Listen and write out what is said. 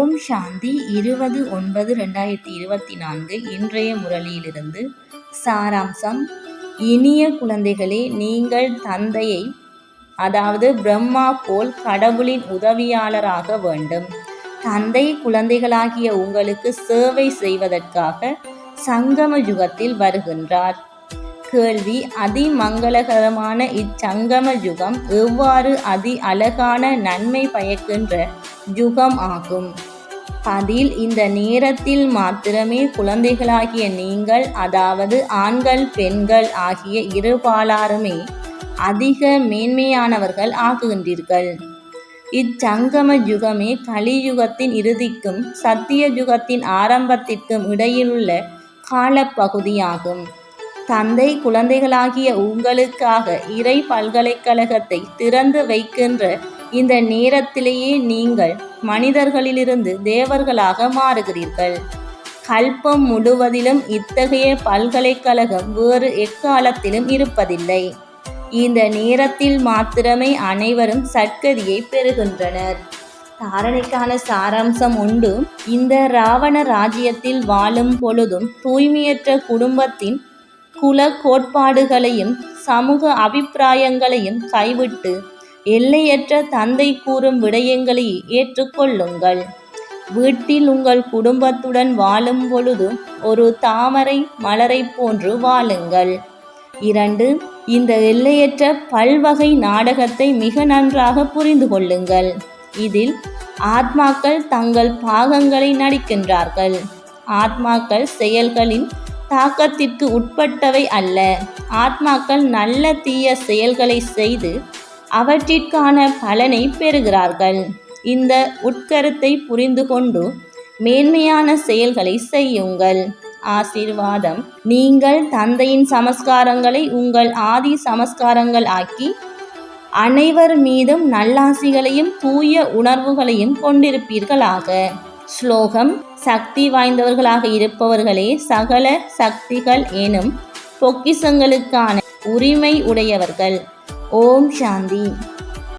ஓம் சாந்தி இருபது ஒன்பது ரெண்டாயிரத்தி இருபத்தி நான்கு இன்றைய முரளியிலிருந்து சாராம்சம். இனிய குழந்தைகளே நீங்கள் தந்தையை அதாவது பிரம்மா போல் கடவுளின் உதவியாளராக வேண்டும். தந்தை குழந்தைகளாகிய உங்களுக்கு சேவை செய்வதற்காக சங்கம யுகத்தில் வருகின்றார். கேள்வி அதிமங்களகரமான இச்சங்கம யுகம் எவ்வாறு அதி அழகான நன்மை பயக்கின்ற யுகம் ஆகும்? அதில் இந்த நேரத்தில் மாத்திரமே குழந்தைகளாகிய நீங்கள் அதாவது ஆண்கள் பெண்கள் ஆகிய இருபாலாருமே அதிக மேன்மையானவர்கள் ஆகுகின்றீர்கள். இச்சங்கம யுகமே கலியுகத்தின் இறுதிக்கும் சத்திய யுகத்தின் ஆரம்பத்திற்கும் இடையிலுள்ள காலப்பகுதியாகும். தந்தை குழந்தைகளாகிய உங்களுக்காக இறை பல்கலைக்கழகத்தை திறந்து வைக்கின்ற இந்த நேரத்திலேயே நீங்கள் மனிதர்களிலிருந்து தேவர்களாக மாறுகிறீர்கள். கல்பம் முழுவதிலும் இத்தகைய பல்கலைக்கழகம் வேறு எக்காலத்திலும் இருப்பதில்லை. இந்த நேரத்தில் மாத்திரமே அனைவரும் சட்கதியை பெறுகின்றனர். தாரணைக்கான சாராம்சம் உண்டு. இந்த ராவண ராஜ்யத்தில் வாழும் பொழுதும் தூய்மையற்ற குடும்பத்தின் குல கோட்பாடுகளையும் சமூக அபிப்பிராயங்களையும் கைவிட்டு எல்லையற்ற தந்தை கூறும் விடயங்களை ஏற்றுக்கொள்ளுங்கள். வீட்டில் உங்கள் குடும்பத்துடன் வாழும் பொழுது ஒரு தாமரை மலரை போன்று வாழுங்கள். இரண்டு இந்த எல்லையற்ற பல்வகை நாடகத்தை மிக நன்றாக புரிந்து கொள்ளுங்கள். இதில் ஆத்மாக்கள் தங்கள் பாகங்களை நடிக்கின்றார்கள். ஆத்மாக்கள் செயல்களின் தாக்கத்திற்கு உட்பட்டவை அல்ல. ஆத்மாக்கள் நல்ல தீய செயல்களை செய்து அவற்றிற்கான பலனை பெறுகிறார்கள். இந்த உட்கருத்தை புரிந்து கொண்டு மேன்மையான செயல்களை செய்யுங்கள். ஆசீர்வாதம். நீங்கள் தந்தையின் சமஸ்காரங்களை உங்கள் ஆதி சமஸ்காரங்கள் ஆக்கி அனைவர் மீதும் நல்லாசிகளையும் தூய உணர்வுகளையும் கொண்டிருப்பீர்களாக. ஸ்லோகம். சக்தி வாய்ந்தவர்களாக இருப்பவர்களே சகல சக்திகள் எனும் பொக்கிசங்களுக்கான உரிமை உடையவர்கள். ஓம் சாந்தி